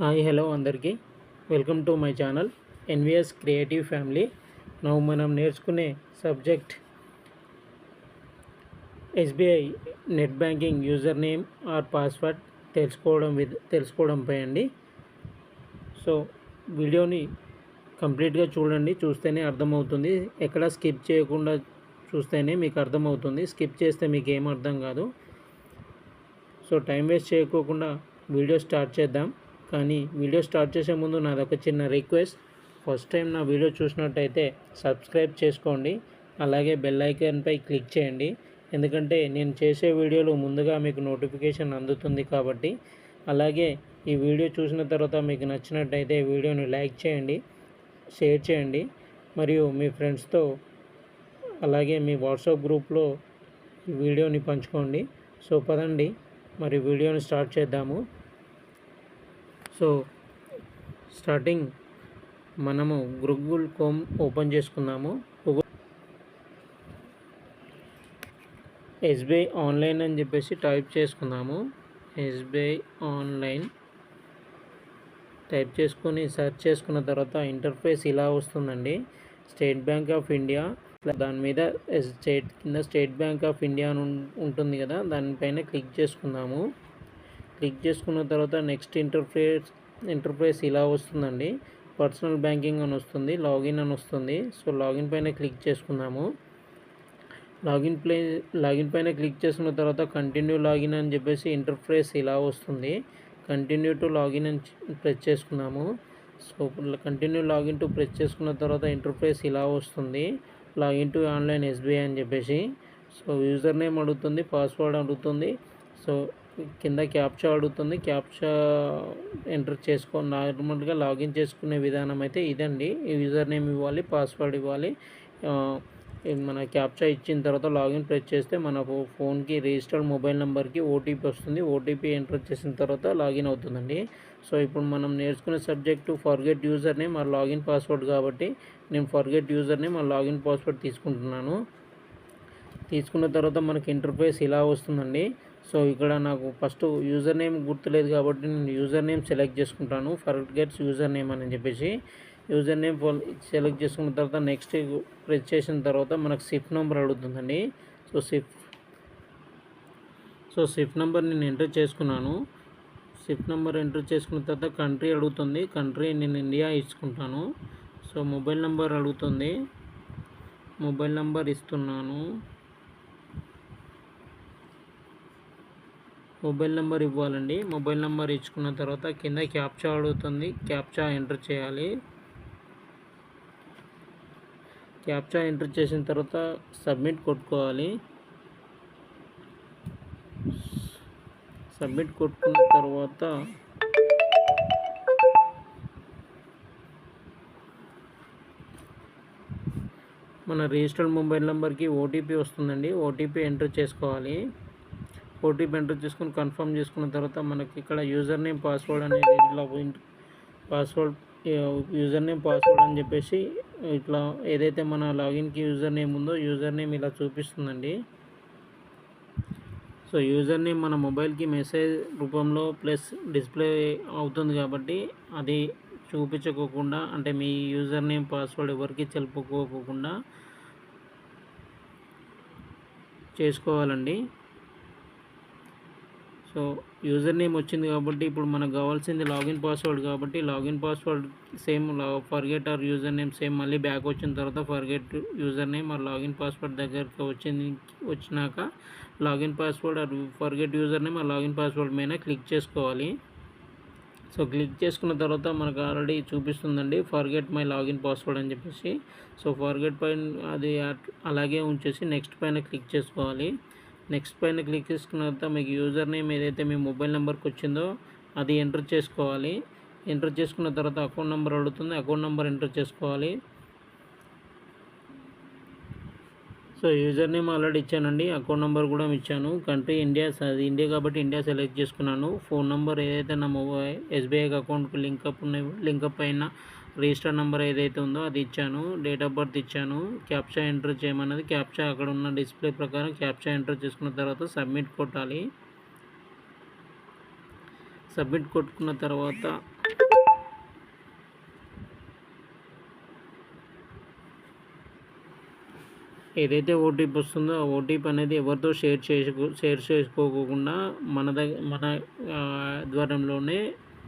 Hi hello అందరికీ. Welcome to my channel NVS creative family. నవ్వు మనం నేర్చుకునే subject SBI net banking username or password తెలుసుకోవడం విధ తెలుసుకోవడంపై అండి. సో వీడియోని కంప్లీట్గా చూడండి చూస్తేనే అర్థమవుతుంది. ఎక్కడ స్కిప్ చేయకుండా చూస్తేనే మీకు అర్థమవుతుంది. స్కిప్ చేస్తే మీకు ఏం అర్థం కాదు. సో టైం వేస్ట్ చేయకోకుండా వీడియో స్టార్ట్ చేద్దాం. కానీ వీడియో స్టార్ట్ చేసే ముందు నాది ఒక చిన్న రిక్వెస్ట్. ఫస్ట్ టైం నా వీడియో చూసినట్టయితే సబ్స్క్రైబ్ చేసుకోండి. అలాగే బెల్ ఐకాన్పై క్లిక్ చేయండి. ఎందుకంటే నేను చేసే వీడియోలు ముందుగా మీకు నోటిఫికేషన్ అందుతుంది కాబట్టి. అలాగే ఈ వీడియో చూసిన తర్వాత మీకు నచ్చినట్టయితే వీడియోని లైక్ చేయండి షేర్ చేయండి. మరియు మీ ఫ్రెండ్స్తో అలాగే మీ వాట్సాప్ గ్రూప్లో ఈ వీడియోని పంచుకోండి. సో పదండి. మరి వీడియోని స్టార్ట్ చేద్దాము. సో స్టార్టింగ్ మనము గూగుల్ కోమ్ ఓపెన్ చేసుకుందాము. గూగుల్ ఎస్బీఐ ఆన్లైన్ అని చెప్పేసి టైప్ చేసుకుందాము. ఎస్బీఐ ఆన్లైన్ టైప్ చేసుకొని సెర్చ్ చేసుకున్న తర్వాత ఇంటర్ఫేస్ ఇలా వస్తుందండి. స్టేట్ బ్యాంక్ ఆఫ్ ఇండియా దాని మీద స్టేట్ కింద స్టేట్ బ్యాంక్ ఆఫ్ ఇండియా అని ఉంటుంది కదా దానిపైన క్లిక్ చేసుకుందాము. క్లిక్ చేసుకున్న తర్వాత నెక్స్ట్ ఇంటర్ఫేస్ ఇంటర్ఫేస్ ఇలా వస్తుందండి. పర్సనల్ బ్యాంకింగ్ అని వస్తుంది లాగిన్ అని వస్తుంది. సో లాగిన్ పైన క్లిక్ చేసుకుందాము. లాగిన్ ప్లే లాగిన్ పైన క్లిక్ చేసుకున్న తర్వాత కంటిన్యూ లాగిన్ అని చెప్పేసి ఇంటర్ఫేస్ ఇలా వస్తుంది. కంటిన్యూ టు లాగిన్ అని ప్రెస్ చేసుకున్నాము so continue login to press చేసుకున్న తర్వాత ఇంటర్ఫేస్ ఇలా వస్తుంది. లాగిన్ టు ఆన్లైన్ ఎస్బీఐ అని చెప్పేసి. సో యూజర్ నేమ్ అడుగుతుంది పాస్వర్డ్ అడుగుతుంది. సో కింద క్యాప్చా అడుగుతుంది. క్యాప్చా ఎంటర్ చేసుకో నార్మల్గా లాగిన్ చేసుకునే విధానం అయితే ఇదండి. యూజర్ నేమ్ ఇవ్వాలి పాస్వర్డ్ ఇవ్వాలి. మన క్యాప్చా ఇచ్చిన తర్వాత లాగిన్ ప్రెస్ చేస్తే మనకు ఫోన్కి రిజిస్టర్డ్ మొబైల్ నెంబర్కి ఓటీపీ వస్తుంది. ఓటీపీ ఎంటర్ చేసిన తర్వాత లాగిన్ అవుతుందండి. సో ఇప్పుడు మనం నేర్చుకునే సబ్జెక్టు ఫర్గెట్ యూజర్ నేమ్ ఆ లాగిన్ పాస్వర్డ్ కాబట్టి నేను ఫర్గెట్ యూజర్ నేమ్ ఆ లాగిన్ పాస్వర్డ్ తీసుకుంటున్నాను. తీసుకున్న తర్వాత మనకి ఇంటర్ఫేస్ ఇలా వస్తుందండి. సో ఇక్కడ నాకు ఫస్ట్ యూజర్ నేమ్ గుర్తులేదు కాబట్టి నేను యూజర్ నేమ్ సెలెక్ట్ చేసుకుంటాను. ఫర్గెట్స్ యూజర్ నేమ్ అని చెప్పేసి యూజర్ నేమ్ సెలెక్ట్ చేసుకున్న తర్వాత నెక్స్ట్ ప్రెస్ చేసిన తర్వాత మనకు CIF number అడుగుతుందండి. So CIF so CIF number నేను ఎంటర్ చేసుకున్నాను. సిఫ్ నెంబర్ ఎంటర్ చేసుకున్న తర్వాత కంట్రీ అడుగుతుంది. కంట్రీ నేను ఇండియా ఇచ్చుకుంటాను. సో మొబైల్ నెంబర్ అడుగుతుంది. మొబైల్ నెంబర్ ఇస్తున్నాను. మొబైల్ నెంబర్ ఇవ్వాలండి. మొబైల్ నెంబర్ ఇచ్చుకున్న తర్వాత కింద క్యాప్చా అడుగుతుంది. క్యాప్చా ఎంటర్ చేయాలి. క్యాప్చా ఎంటర్ చేసిన తర్వాత సబ్మిట్ కొట్టుకోవాలి. సబ్మిట్ కొట్టుకున్న తర్వాత మన రిజిస్టర్డ్ మొబైల్ నెంబర్కి ఓటీపీ వస్తుందండి. ఓటీపీ ఎంటర్ చేసుకోవాలి. ఓటీపీ ఎంటర్ చేసుకుని కన్ఫర్మ్ చేసుకున్న తర్వాత మనకి ఇక్కడ యూజర్ నేమ్ పాస్వర్డ్ అనేది ఇట్లా పాస్వర్డ్ యూజర్ నేమ్ పాస్వర్డ్ అని చెప్పేసి ఇట్లా ఏదైతే మన లాగిన్కి యూజర్ నేమ్ ఉందో యూజర్ నేమ్ ఇలా చూపిస్తుందండి. సో యూజర్ నేమ్ మన మొబైల్కి మెసేజ్ రూపంలో ప్లస్ డిస్ప్లే అవుతుంది కాబట్టి అది చూపించుకోకుండా అంటే మీ యూజర్ నేమ్ పాస్వర్డ్ ఎవరికి చెప్పుకోకుండా చేసుకోవాలండి. సో యూజర్ నేమ్ వచ్చింది కాబట్టి ఇప్పుడు మనకు కావాల్సింది లాగిన్ పాస్వర్డ్ కాబట్టి login password same forget or user name same మళ్ళీ బ్యాక్ వచ్చిన తర్వాత forget user name or login password దగ్గరకు వచ్చింది వచ్చినాక login password or forget user name or login password మీద క్లిక్ చేసుకోవాలి. సో క్లిక్ చేసుకున్న తర్వాత మనకు ఆల్రెడీ చూపిస్తుందండి ఫర్గెట్ మై లాగిన్ పాస్వర్డ్ అని చెప్పేసి. సో ఫర్గెట్ పైన అది అలాగే ఉంచేసి నెక్స్ట్ పైన క్లిక్ చేసుకోవాలి. నెక్స్ట్ పైన క్లిక్ చేసుకున్న తర్వాత మీకు యూజర్ నేమ్ ఏదైతే మీ మొబైల్ నెంబర్కి వచ్చిందో అది ఎంటర్ చేసుకోవాలి. ఎంటర్ చేసుకున్న తర్వాత అకౌంట్ నెంబర్ అడుగుతుంది. అకౌంట్ నెంబర్ ఎంటర్ చేసుకోవాలి. సో యూజర్ నేమ్ ఆల్రెడీ ఇచ్చానండి. అకౌంట్ నెంబర్ కూడా ఇచ్చాను. కంట్రీ ఇండియా అది ఇండియా కాబట్టి ఇండియా సెలెక్ట్ చేసుకున్నాను. ఫోన్ నెంబర్ ఏదైతే నా మొబైల్ ఎస్బీఐ అకౌంట్కి లింకప్ ఉన్న లింకప్ అయిన రిజిస్టర్ నెంబర్ ఏదైతే ఉందో అది ఇచ్చాను. డేట్ ఆఫ్ బర్త్ ఇచ్చాను. క్యాప్చా ఎంటర్ చేయమన్నది క్యాప్చా అక్కడ ఉన్న డిస్ప్లే ప్రకారం క్యాప్చా ఎంటర్ చేసుకున్న తర్వాత సబ్మిట్ కొట్టాలి. సబ్మిట్ కొట్టుకున్న తర్వాత ఏదైతే ఓటీపీ వస్తుందో ఆ ఓటీపీ అనేది ఎవరితో షేర్ చేసుకో షేర్ చేసుకోకుండా మన దగ్గర మన ద్వారంలోనే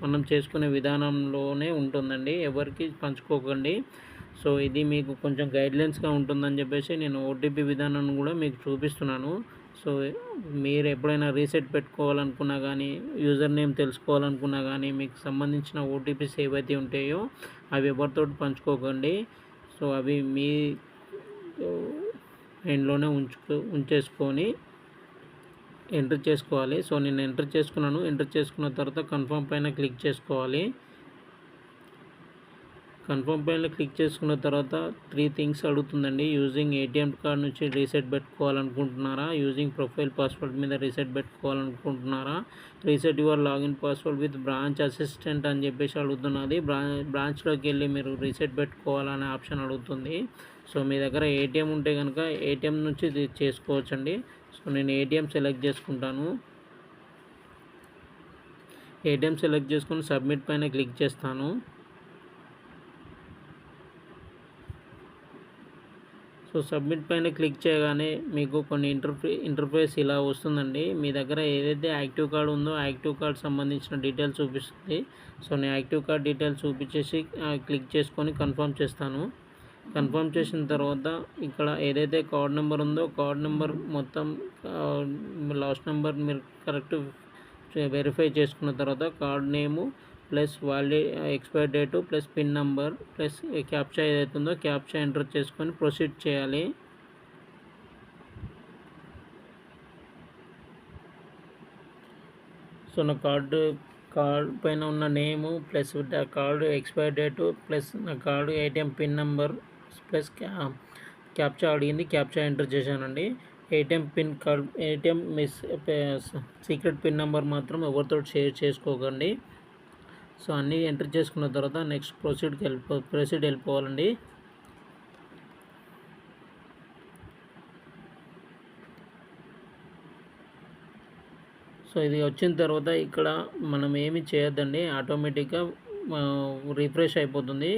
మనం చేసుకునే విధానంలోనే ఉంటుందండి. ఎవరికి పంచుకోకండి. సో ఇది మీకు కొంచెం గైడ్లైన్స్గా ఉంటుందని చెప్పేసి నేను ఓటీపీ విధానాన్ని కూడా మీకు చూపిస్తున్నాను. సో మీరు ఎప్పుడైనా రీసెట్ పెట్టుకోవాలనుకున్నా కానీ యూజర్ నేమ్ తెలుసుకోవాలనుకున్నా కానీ మీకు సంబంధించిన ఓటీపీస్ ఏవైతే ఉంటాయో అవి ఎవరితో పంచుకోకండి. సో అవి మీ ఎండ్లోనే ఉంచుకో ఉంచేసుకొని ఎంటర్ చేసుకోవాలి. సో నేను ఎంటర్ చేసుకున్నాను. ఎంటర్ చేసుకున్న తర్వాత కన్ఫర్మ్ పైన క్లిక్ చేసుకోవాలి. కన్ఫర్మ్ పైన క్లిక్ చేసుకున్న తర్వాత త్రీ థింగ్స్ అడుగుతుందండి. యూజింగ్ ఏటీఎం కార్డ్ నుంచి రీసెట్ పెట్టుకోవాలనుకుంటున్నారా? యూజింగ్ ప్రొఫైల్ పాస్వర్డ్ మీద reset పెట్టుకోవాలనుకుంటున్నారా? Reset your login password with branch assistant అని చెప్పేసి అడుగుతున్నది. బ్రా బ్రాంచ్లోకి వెళ్ళి మీరు రీసెట్ పెట్టుకోవాలనే ఆప్షన్ అడుగుతుంది. సో మీ దగ్గర ఏటీఎం ఉంటే కనుక ఏటీఎం నుంచి చేసుకోవచ్చండి. సో నేను ఏటీఎం సెలెక్ట్ చేసుకుంటాను. ఏటీఎం సెలెక్ట్ చేసుకుని సబ్మిట్ పైన క్లిక్ చేస్తాను. సో సబ్మిట్ పైన క్లిక్ చేయగానే మీకు కొన్ని ఇంటర్ఫే ఇంటర్ఫేస్ ఇలా వస్తుందండి. మీ దగ్గర ఏదైతే యాక్టివ్ కార్డ్ ఉందో యాక్టివ్ కార్డ్ సంబంధించిన డీటెయిల్స్ చూపిస్తుంది. సో నేను యాక్టివ్ కార్డ్ డీటెయిల్స్ చూపించేసి క్లిక్ చేసుకొని కన్ఫర్మ్ చేస్తాను. కన్ఫర్మ్ చేసిన తర్వాత ఇక్కడ ఏదైతే కార్డ్ నెంబర్ ఉందో కార్డ్ నెంబర్ మొత్తం లాస్ట్ నెంబర్ మీరు కరెక్ట్ వెరిఫై చేసుకున్న తర్వాత card name plus value expire date plus pin number plus captcha ఏదైతే ఉందో క్యాప్చా ఎంటర్ చేసుకొని ప్రొసీడ్ చేయాలి. సో నా కార్డు కార్డ్ పైన ఉన్న name plus card expire date plus నా card ATM pin number plus captcha అడిగింది. క్యాప్చా ఎంటర్ చేశానండి. ATM pin card ATM miss secret pin number మాత్రం ఎవరితో షేర్ చేసుకోకండి. సో అన్నీ ఎంటర్ చేసుకున్న తర్వాత నెక్స్ట్ ప్రొసీడ్కి వెళ్ళిపో ప్రొసీడ్ వెళ్ళిపోవాలండి. సో ఇది వచ్చిన తర్వాత ఇక్కడ మనం ఏమి చేయొద్దండి. ఆటోమేటిక్గా రిఫ్రెష్ అయిపోతుంది.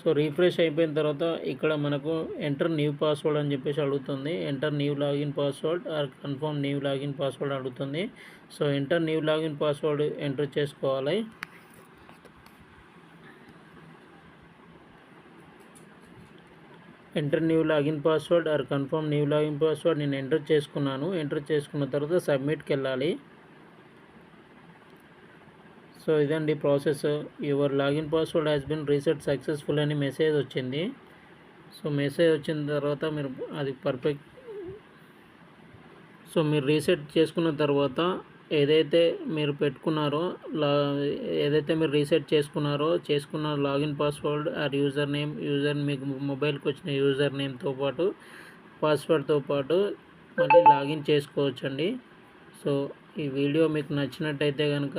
సో రీఫ్రెష్ అయిపోయిన తర్వాత ఇక్కడ మనకు ఎంటర్ న్యూ పాస్వర్డ్ అని చెప్పేసి అడుగుతుంది. Enter new login password or confirm new login password అడుగుతుంది. So enter new login password enter చేసుకోవాలి. Enter new login password or confirm new login password నేను ఎంటర్ చేసుకున్నాను. ఎంటర్ చేసుకున్న తర్వాత సబ్మిట్కి వెళ్ళాలి. సో ఇదండి process. Your login password has been reset successful అని మెసేజ్ వచ్చింది. సో మెసేజ్ వచ్చిన తర్వాత మీరు అది పర్ఫెక్ట్ సో మీరు రీసెట్ చేసుకున్న తర్వాత ఏదైతే మీరు పెట్టుకున్నారో లా ఏదైతే మీరు రీసెట్ చేసుకున్నారో చేసుకున్న login password or user name user మీకు మొబైల్కి వచ్చిన యూజర్ నేమ్తో పాటు పాస్వర్డ్తో పాటు మళ్ళీ లాగిన్ చేసుకోవచ్చండి. సో ఈ వీడియో మీకు నచ్చినట్టయితే కనుక